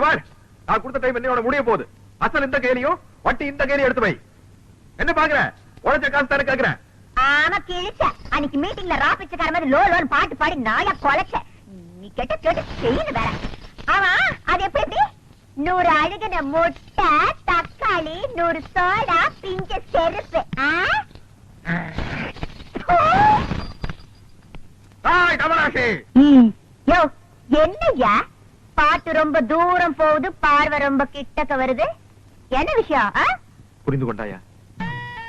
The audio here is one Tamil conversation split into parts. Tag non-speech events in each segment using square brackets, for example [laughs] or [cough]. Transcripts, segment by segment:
பாரு, நான் கொடுத்த டைம் என்னையோட முடிய போகுது. அசல் இந்த கையிலையும் வட்டி இந்த கையிலையும் எடுத்து வை. என்ன பாக்குற உழைச்ச காசு தானே கேக்குறேன் ஆமா கிழிச்ச அன்னைக்கு மீட்டிங்ல ரா பிச்சைக்கார மாதிரி லோ லோன் பாட்டு பாடி நாயா கொலைச்ச. நீ கெட்ட கேட்டு செய்யணும் வேற. ஆமா அது எப்படி நூறு அழுகின முட்டை தக்காளி நூறு சோடா பிஞ்ச செருப்பு. ஆ? பாட்டு ரொம்ப தூரம் போகுது பார்வை ரொம்ப கிட்டக்க வருது. என்ன விஷயம்? புரிந்து கொண்டாயா?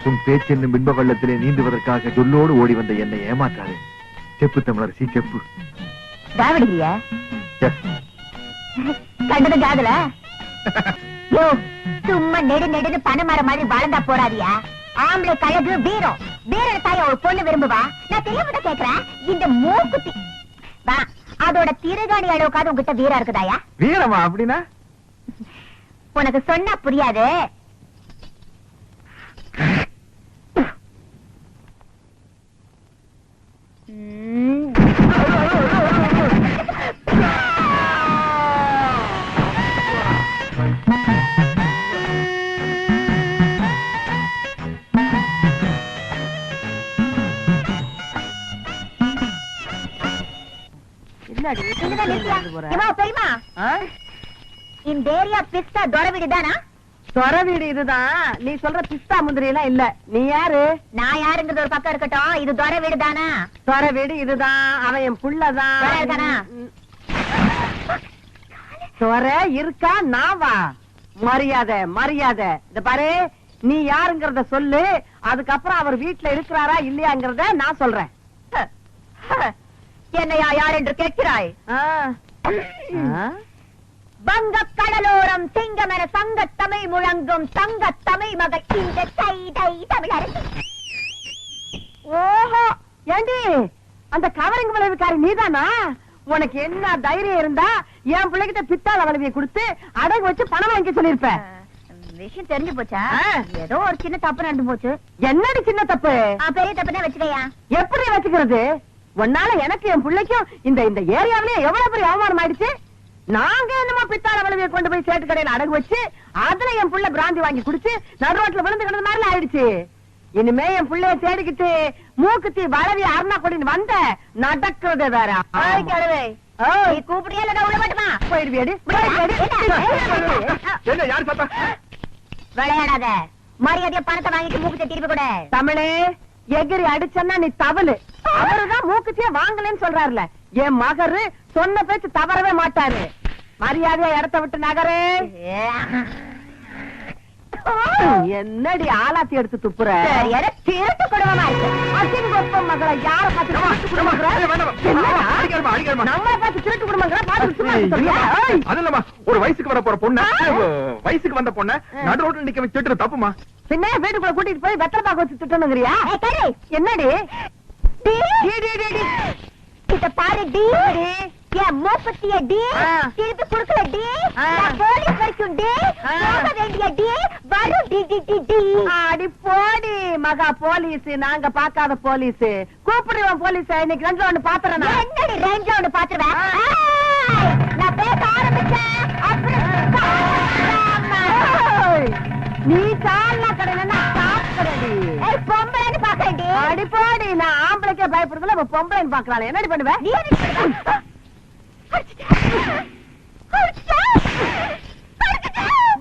உன் பேச்சு என்னும் பின்ப வெள்ளத்திலே நீந்துவதற்காக சொல்லோடு ஓடி வந்த என்னை ஏமாற்றாதே. செப்பு தமிழரசி செப்பு. தாவடியா எஸ் கண்டது காதல? யோ சும்மா நெடு நெடுன்னு பனைமரம் மாதிரி வளர்ந்தா போறாதியா? ஆம்பளை கழகு வீரம். வீரன் தாய ஒரு பொண்ணு விரும்புவா? நான் தான் கேக்குறேன். இந்த மூக்குத்தி. வா. அதோட திருகாணி அளவுக்காவது உங்ககிட்ட வீரம் இருக்குதாயா? வீரமா அப்படின்னா? உனக்கு சொன்னா புரியாது. போற? இந்த ஏரியா பிஸ்தா வீடு இதுதான். நீ சொல்ற பிஸ்தா முந்திரி எல்லாம் இல்ல. நீ யாரு? நான் யாருங்கிறது ஒரு பக்கம் இருக்கட்டும். இது வீடு இதுதான். அவன் என் புள்ளதான். இருக்கா? நாவா மரியாதை மரியாதை. இந்த பாரு நீ யாருங்கறத சொல்லு. அதுக்கப்புறம் அவர் வீட்டுல இருக்கிறாரா இல்லையாங்கறத நான் சொல்றேன். என்னையா யார் என்று கேட்கிறாய்? ஆ. ஆ? வங்க கடலோரம் சிங்கமென சங்க தமிழ் முழங்கும் தங்க தமிழ் மகள். இந்த தை தமிழ் அரசி ஓஹோ ஏண்டி? அந்த கவரிங் விளைவுக்காரி நீதானா? உனக்கு என்ன தைரியம் இருந்தா என் பிள்ளைகிட்ட பித்தாள வளைவியை கொடுத்து அடகு வச்சு பணம் வாங்கி சொல்லிருப்ப விஷயம் தெரிஞ்சு போச்சா. ஏதோ ஒரு சின்ன தப்பு நடந்து போச்சு. என்னடி சின்ன தப்பு? பெரிய தப்புனே வச்சுக்கையா. எப்படி வச்சுக்கிறது? உன்னால எனக்கு என் பிள்ளைக்கும் இந்த இந்த ஏரியாவிலேயே எவ்வளவு பெரிய அவமானம் ஆயிடுச்சு? நாங்க என்னமா பித்தாள வளைவியை கொண்டு போய் சேட்டு கடையில அடகு வச்சு அதுல என் புள்ள பிராந்தி வாங்கி குடிச்சு நடு ரோட்ல விழுந்து கிடந்த மாதிரி ஆயிடுச்சு. இனிமே என் புள்ளைய தேடிக்கிட்டு மூக்குத்தி வளவி அருணா கொடின்னு வந்த நடக்கிறது வேற. கூப்பிடியா இல்ல உள்ள மாட்டுமா போயிடுவியாடி விளையாடாத. மரியாதையா பணத்தை வாங்கிட்டு மூக்கு திருப்பி கூட. தமிழே எகிரி அடிச்சன்னா நீ தவளு அவருதான் மூக்குத்தியே வாங்கலன்னு சொல்றாருல. என் மகரு சொன்ன பேச்சு தவறவே மாட்டாரு. மரியாதையா இடத்த விட்டு நகரு. என்னடி ஆலாத்தி எடுத்து துப்புற? திருட்டு குடும்பமா இருக்கு. அசிங்க கொப்பம் மகள யார பார்த்து திருட்டு இல்லம்மா ஒரு வயசுக்கு வர போற பொண்ணு வயசுக்கு வந்த பொண்ண நடு ரோட்ல நிக்க வச்சு தப்புமா? பின்ன வீட்டுக்குள்ள கூட்டிட்டு போய் வெத்தலை வச்சு திட்டணுங்கிறியா. என்னடி? டி. டி, டி, டி, டி. இத பாரு டி. என் மூப்பத்திய டி. திருப்பி குடுக்கல டி. போலீஸ் வரைக்கும் டி. போக வேண்டிய டி. வரும் டி டி டி டி. அடி போடி மகா போலீஸ். நாங்க பாக்காத போலீஸ். கூப்பிடுவோம் போலீஸ். இன்னைக்கு ரெண்டு ஒண்ணு பாத்துறேன். என்னடி ரேஞ்சா ஒண்ணு பாத்துருவேன் நான் பேச ஆரம்பிச்சேன். அப்புறம் நீ சால்னா கடையில சாப்பிடுறடி ஏய், பொம்பளைன்னு பாக்கறேன் டி அடி போடி நான் ஆம்பளைக்கே பயப்படுறதுல இப்ப பொம்பளைன்னு பாக்கலாம் என்னடி பண்ணுவ? நீ.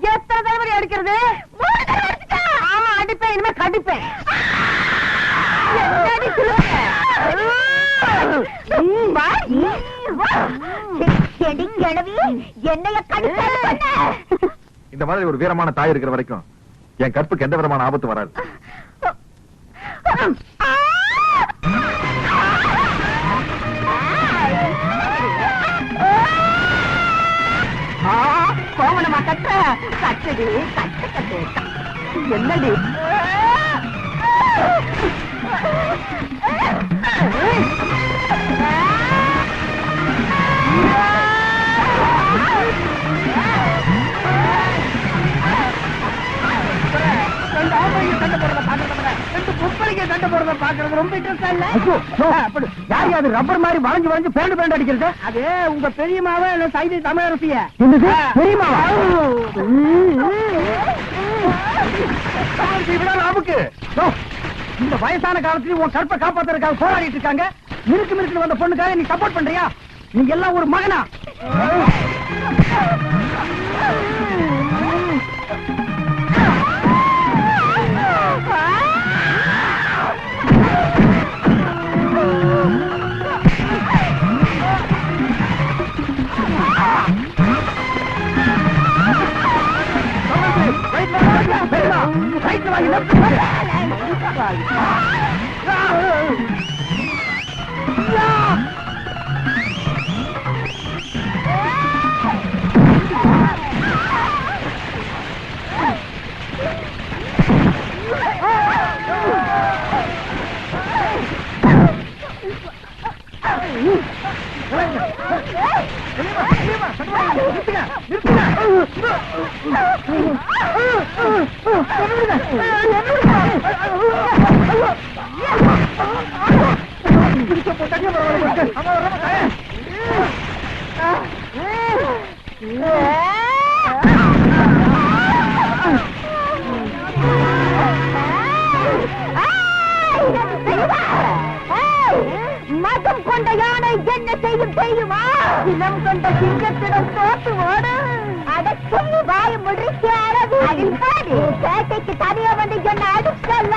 எத்தனை தடவை அடிக்கிறது. ஆமா அடிப்பேன் இனிமே கடிப்பேன். என்னைய பண்ண. இந்த மாதிரி ஒரு வீரமான தாய் இருக்கிற வரைக்கும் என் கற்புக்கு எந்த விதமான ஆபத்து வராது. கோவணமா கட்ட கட்டடி கட்டு கட்டு. என்னடி ரெண்டு பொம்பளைங்க சண்டை சண்டை போடுறத பாக்குறது ரொம்ப இன்ட்ரெஸ்டா இல்ல? அப்படி. யார் அது? ரப்பர் மாதிரி வளைஞ்சு வளைஞ்சு பேண்ட் பேண்ட் அடிக்கிறது? அது உங்க பெரியமாவ இல்ல சைதை தமிழரசிய? பெரியமாவா நமக்கு. இந்த வயசான காலத்துல உன் கற்பை காப்பாத்துறதுக்காக போராடிட்டு இருக்காங்க. மிருக்கு மிருக்கு வந்த பொண்ணுக்காக நீ சப்போர்ட் பண்றியா? நீ எல்லாம் ஒரு மகனா? ரைட்ல வாங்கி லெஃப்ட் மதம் கொண்ட யானை என்ன செய்யும் தெரியுமா இனம் கொண்ட சிங்கத்திடம் தோத்து ஓடு. அட சொல்லி வாய முடிச்சு அழகு. அடிப்பாடி பேட்டைக்கு தனியா வந்து என்ன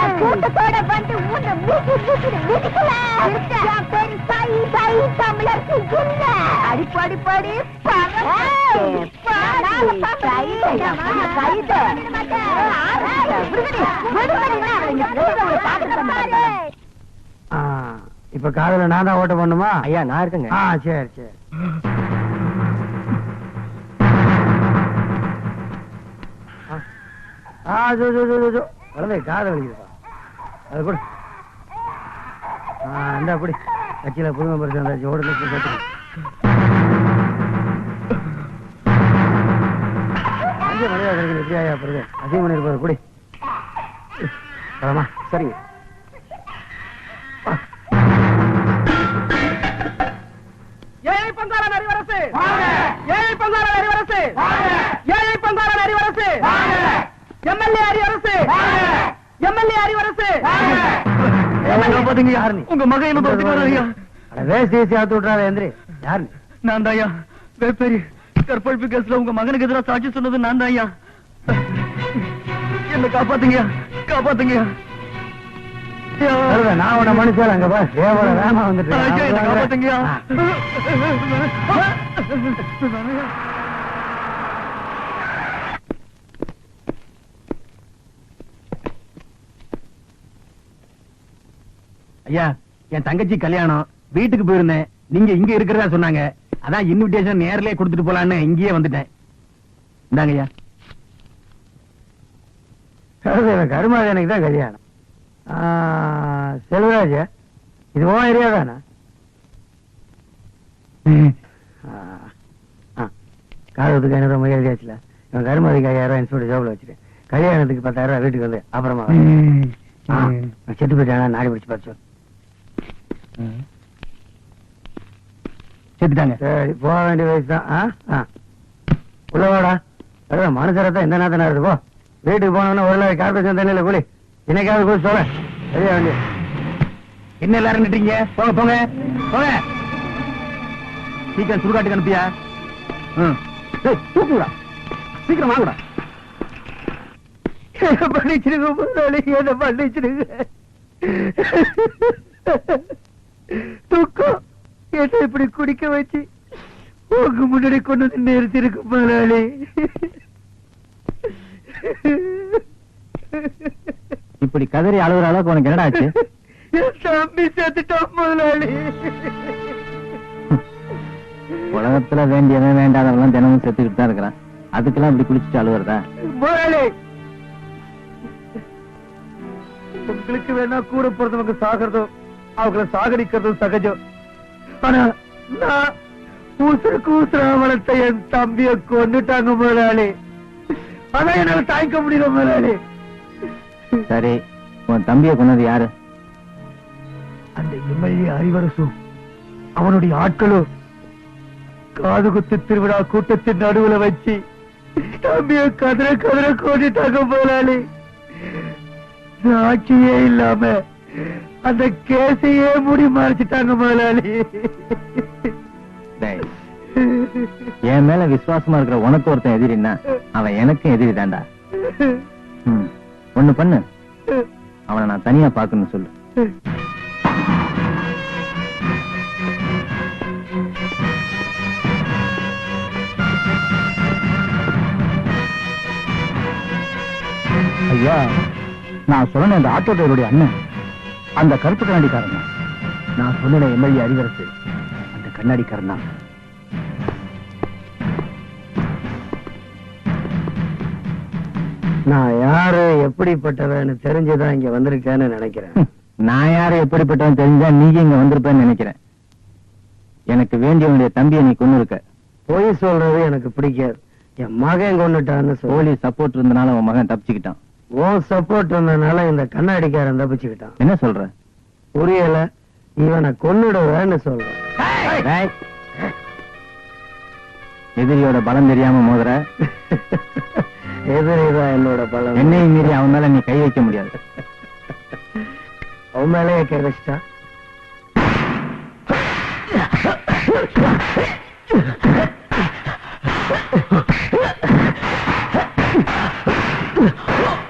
என் கூட்டத்தோட வந்து உன்னை மீட்டி மீட்டி மிதிக்கல. என் பேரு சாயி சாயி தமிழருக்கு இல்ல. அடிப்பாடி பாடி இப்ப காதல நான் தான் ஓட்ட பண்ணுமா ஐயா நான் இருக்குங்க. ஆ சரி சரி. குழந்தை காதல் வலிக்குதுப்பா அது கொடு. இந்த அப்படி கட்சியில புதுமை பரிசு வந்தாச்சு ஓடுல சேர்த்து அஞ்சு பிறகு குடி. வரமா சரிங்க. எம்எல்ஏ எம்எல்ஏ உங்க மகன் என்ன வேஸ்ட் ஏசி ஆத்து விட்றாரு எந்திரி. யாரு நான் தான் ஐயா. வேப்பேரி கற்பழிப்பு கேஸ்ல உங்க மகனுக்கு எதிராக சாட்சி சொன்னது நான் தான் ஐயா. என்ன காப்பாத்துங்க காப்பாத்துங்க நான் மனுஷன் அங்க பா வந்துட்டு என்னை காப்பாத்துங்க ஐயா என் தங்கச்சி கல்யாணம் வீட்டுக்கு போயிருந்தேன். நீங்க இங்க இருக்கிறதா சொன்னாங்க. அதான் இன்விடேஷன் நேர்லயே கொடுத்துட்டு போலான்னு இங்கேயே வந்துட்டேன். இந்தாங்க ஐயா. கருமாதி எனக்கு தான் கல்யாணம். செல்வராஜ் இது ஓ ஏரியா தானே? காதத்துக்கு ஐநூறு ரூபாய் எழுதியாச்சுல இவன் கருமாதிக்கு ஐயாயிரம் ரூபாய் இன்ஸ்பெக்டர் ஜாப்ல வச்சுட்டேன் கல்யாணத்துக்கு பத்தாயிரம் ரூபாய் வீட்டுக்கு வந்து அப்புறமா செத்து போயிட்டானா? நாடி பிடிச்சு பார்த்து சொல்லு. செத்துட்டாங்க சரி போக வேண்டிய வயசு தான். உள்ள அதான் மனுஷரத்தான் எந்த நேரத்தினா இருக்கு போ. வீட்டுக்கு போனோம்னா ஒரு நாள் கார்பரேஷன் தண்ணியில கூலி இன்னைக்காவது போய் சொல்ல சரியா வேண்டிய என்ன எல்லாரும் நிட்டீங்க போங்க போங்க போங்க. சீக்கிரம் சுடுகாட்டுக்கு அனுப்பியா? ம். ஏய், சீக்கிரம் வாங்கடா. என்ன என்ன துக்கம். என்ன இப்படி குடிக்க வச்சு உங்க முன்னாடி கொண்டு வந்து நிறுத்திருக்கு முதலாளி இப்படி கதறி அழுகுற அளவுக்கு உனக்கு என்னடா ஆச்சு? தம்பி முதலாளி உலகத்துல வேண்டியவன் வேண்டாதவன் தினமும் செத்துக்கிட்டு தான் இருக்கிறான். அதுக்கெல்லாம் இப்படி குளிச்சுட்டு அழுகுறதா? முதலாளி உங்களுக்கு வேணா கூட பிறந்தவங்க சாகிறதும் அவங்கள சாகடிக்கிறதும் சகஜம். ஆனா நான் ஊசருக்கு ஊசரா வளர்த்த என் தம்பிய கொண்டுட்டாங்க முதலாளி. அதான் என்னால தாய்க்க முடியல முதலாளி. சரி உன் தம்பியை கொன்னது யாரு? அந்த எம்எல்ஏ அறிவரசு அவனுடைய ஆட்களும் காது குத்து திருவிழா கூட்டத்தின் நடுவுல வச்சு தம்பிய கதிர கதிர கோடிட்டாங்க போலாளி சாட்சியே இல்லாம அந்த கேசையே முடி மறைச்சிட்டாங்க முதலாளி. என் மேல விசுவாசமா இருக்கிற உனக்கு ஒருத்தன் எதிரின்னா அவன் எனக்கும் எதிரி தாண்டா ஒண்ணு பண்ணு. அவனை நான் தனியா பாக்கணும்னு சொல்லு. ஐயா நான் சொன்ன அந்த ஆட்டோ டிரைவருடைய அண்ணன். அந்த கருப்பு கண்ணாடிக்காரன். நான் சொன்ன எம்எல்ஏ அறிவரசு அந்த கண்ணாடிக்காரன் தான். நான் யாரு எப்படிப்பட்டவன்னு தெரிஞ்சுதான் இங்க வந்திருக்கேன்னு நினைக்கிறேன். நான் யாரு எப்படிப்பட்டவன் தெரிஞ்சா நீங்க இங்க வந்திருப்பேன்னு நினைக்கிறேன். எனக்கு வேண்டியவனுடைய தம்பியை நீ கொண்டு இருக்க பொய் சொல்றது எனக்கு பிடிக்காது. என் மகன் கொண்டுட்டான்னு போலீஸ் சப்போர்ட் இருந்தனால உன் மகன் தப்பிச்சுக்கிட்டான். உன் சப்போர்ட் இருந்தனால இந்த கண்ணாடிக்காரன் தப்பிச்சுக்கிட்டான். என்ன சொல்ற? புரியல. இவனை கொன்னுடுவேன்னு சொல்றேன். எதிரியோட பலம் தெரியாம மோதுற? எதிரிதான் என்னோட பலம். என்னையும் மீறி அவன் மேல நீ கை வைக்க முடியாது. அவன் மேலேயே கை டேய், [laughs]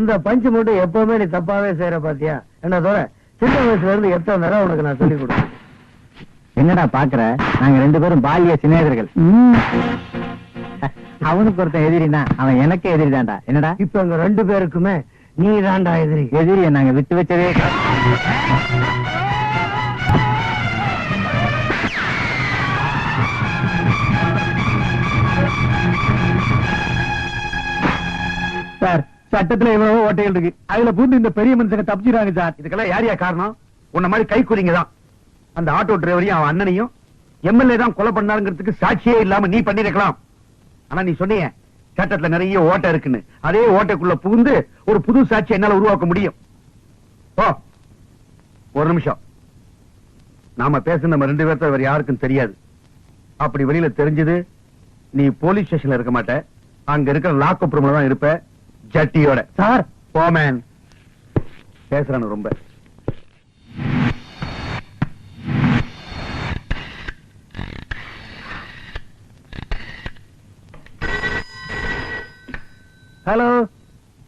இந்த பஞ்சு மட்டும் எப்பவுமே நீ தப்பாவே செய்யற பாத்தியா? என்ன தோற? சின்ன வயசுல இருந்து எத்தனை தடவை உனக்கு நான் சொல்லி கொடுத்தேன்? என்னடா பாக்குற? நாங்க ரெண்டு பேரும் பாலிய சிநேகிதர்கள். அவனுக்கு ஒருத்தன் எதிரினா அவன் எனக்கு எதிரி தான்டா. என்னடா? இப்ப எங்க ரெண்டு பேருக்குமே நீ தாண்டா எதிரி. எதிரிய நாங்க விட்டு வச்சதே. சார் சட்டத்துல இவ்வளவு ஓட்டைகள் இருக்கு. அதுல பூந்து இந்த பெரிய மனுஷங்க தப்பிச்சுறாங்க சார். இதுக்கெல்லாம் யாரியா காரணம்? உன்ன மாதிரி கைக்குறிங்க தான். அந்த ஆட்டோ டிரைவரையும் அவன் அண்ணனையும் எம்எல்ஏ தான் கொலை பண்ணாருங்கிறதுக்கு சாட்சியே இல்லாம நீ பண்ணிருக்கலாம் ஆனா நீ சொன்னீங்க சட்டத்துல நிறைய ஓட்டை இருக்குன்னு. அதே ஓட்டைக்குள்ள புகுந்து ஒரு புது சாட்சி என்னால உருவாக்க முடியும். ஓ ஒரு நிமிஷம். நாம பேச நம்ம ரெண்டு பேர்த்த வேற யாருக்கும் தெரியாது. அப்படி வெளியில தெரிஞ்சது நீ போலீஸ் ஸ்டேஷன்ல இருக்க மாட்ட. அங்க இருக்கிற லாக்அப் ரூம்ல தான் இருப்ப. ஜட்டியோட சார் போமேன். பேசுறானு ரொம்ப. ஹலோ.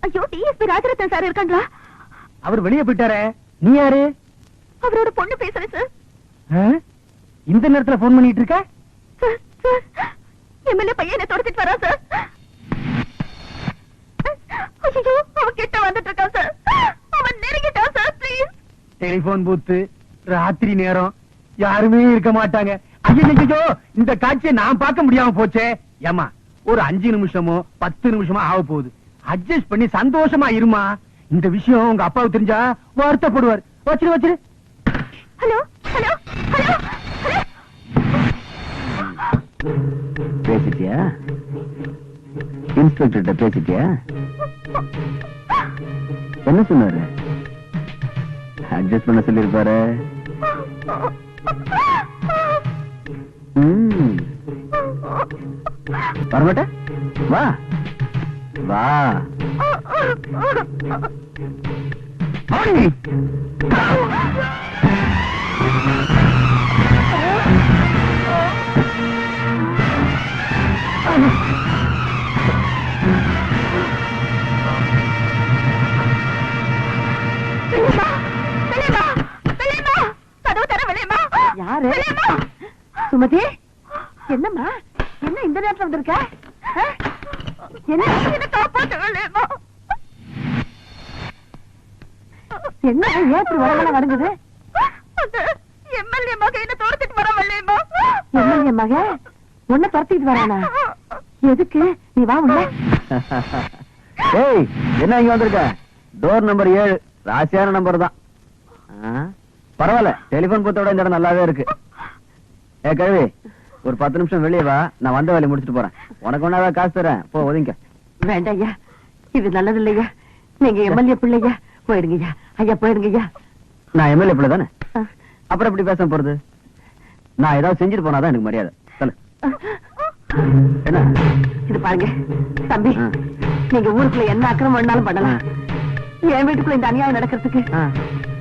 ஐயோ டிஎஸ்பி ராஜரத்னம் சார் இருக்காங்களா? அவர் வெளியே போயிட்டாரே. நீ யாரு? அவரோட பொண்ணு பேசுறேன் சார்? இந்த நேரத்துல போன் பண்ணிட்டு இருக்க? எம்எல்ஏ பையனை தொடச்சிட்டு வரா சார். டெலிபோன் பூத்து ராத்திரி நேரம். யாருமே இருக்க மாட்டாங்க. ஐயோ இந்த காட்சியை நான் பார்க்க முடியாம போச்சே. ஏமா ஒரு அஞ்சு நிமிஷமோ பத்து நிமிஷமோ ஆக போகுது. அட்ஜஸ்ட் பண்ணி சந்தோஷமா இருமா? இந்த விஷயம் உங்க அப்பாவுக்கு தெரிஞ்சா வருத்தப்படுவார். வச்சிரு வச்சிரு. Hello hello hello hello. பேசிட்டியா? இன்ஸ்பெக்டர்கிட்ட பேசிட்டியா? என்ன சொன்னாரு? அட்ஜஸ்ட் பண்ண சொல்லிருப்பாரு வரமாட்ட? வா. வா. வெளியேம்மா, யாரு? சுமதி என்னம்மா? என்ன இந்த நேரத்துல வந்திருக்க? என்ன? என்னை? ஏற்று வரவன வருங்குது MLA மகன் என்னை துரத்திட்டு வரான் வெளியேம்மா. எம்எல்ஏ மக உன்னை துரத்திட்டு வரானா? எதுக்கு? நீ வா உள்ள. ஏய் என்ன இங்க வந்திருக்க? டோர் நம்பர் ஏழு. ராசியான நம்பர் தான். பரவாயில்ல டெலிபோன் பூத்தோட இந்த இடம் நல்லாவே இருக்கு. ஏ கழுவி ஒரு பத்து நிமிஷம் வெளியே வா நான் வந்த வேலையை முடிச்சிட்டு போறேன். உனக்கு ஒன்னாவே காசு தரேன். போ ஒதுங்க. வேண்டாம் ஐயா இது நல்லது இல்லையா நீங்க எம்எல்ஏ பிள்ளையா? போயிடுங்க ஐயா ஐயா போயிடுங்க ஐயா நான் எம்எல்ஏ பிள்ளை தானே. அப்புறம் எப்படி பேச போறது? நான் ஏதாவது செஞ்சுட்டு போனாதான் எனக்கு மரியாதை. சொல்லு. என்ன? இது பாருங்க தம்பி. நீங்க ஊருக்குள்ள என்ன அக்கிரமம் வேணாலும் பண்ணலாம். என் வீட்டுக்குள்ள இந்த அநியாயம் நடக்கிறதுக்கு.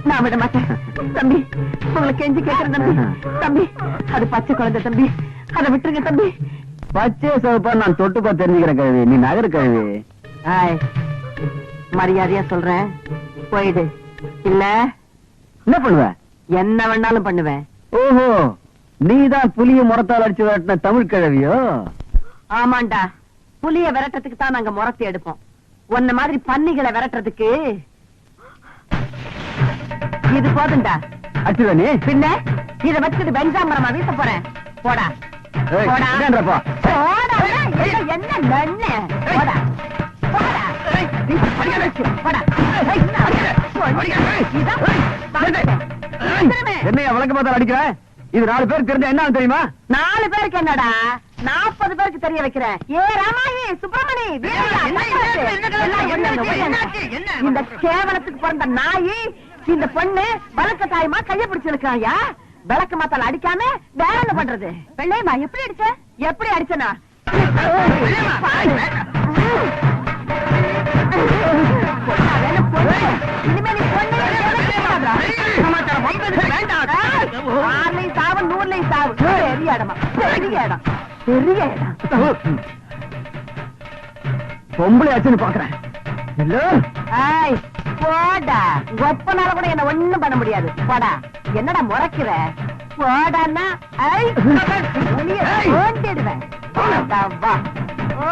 நான் விட மாட்டேன். தம்பி உங்களை கெஞ்சி கேட்கிறேன் தம்பி. தம்பி அது பச்சை குழந்தை தம்பி. அதை விட்டுருங்க தம்பி. பச்சை சிவப்பா நான் தொட்டு பார்த்து தெரிஞ்சுக்கிறேன் கழுவி. நீ நகரு கழுவி. மரியாதையா சொல்றேன். போயிடு. இல்ல? என்ன பண்ணுவ? என்ன வேணாலும் பண்ணுவேன். ஓஹோ நீதான் புலிய முறத்தால் அடிச்சு விரட்டின தமிழ் கிழவியோ? ஆமாண்டா. புலிய விரட்டுறதுக்கு தான் நாங்க முறத்தி எடுப்போம். உன்ன மாதிரி பன்னிகளை விரட்டுறதுக்கு இது போதும்டா. அடிச்சுட நீ? பின்ன இத வச்சுட்டு வெஞ்சாமரமா வீச போறேன். போடா. போடா. என்ன என்ன நன்ன போடா. போடா. போடா. ஏய், இதான் வந்துட்டேன். வந்துருவேன். என்னையா வழக்கு பார்த்தா அடிக்கிற இது நாலு பேர் தெரிஞ்சா என்ன தெரியுமா? நாலு பேருக்கு என்னடா? நாற்பது பேருக்கு தெரிய வைக்கிறேன். ஏ ராமாயி சுப்பிரமணி. இந்த கேவலத்துக்கு பிறந்த நாயி இந்த பொண்ணு வழக்க தாயமா கைய பிடிச்சிருக்காயா விளக்கு மாத்தால அடிக்காம வேற என்ன பண்றது? வெள்ளையம்மா எப்படி அடிச்ச? எப்படி அடிச்சனா? பொம்பளை ஆச்சுன்னு பாக்குறேன். போடா. ஒப்பனால கூட என்ன ஒண்ணும் பண்ண முடியாது. போடா. என்னடா முறைக்கிற? போடான்னா ஐ [laughs] போண்டிடுவேன் வா. ஓ.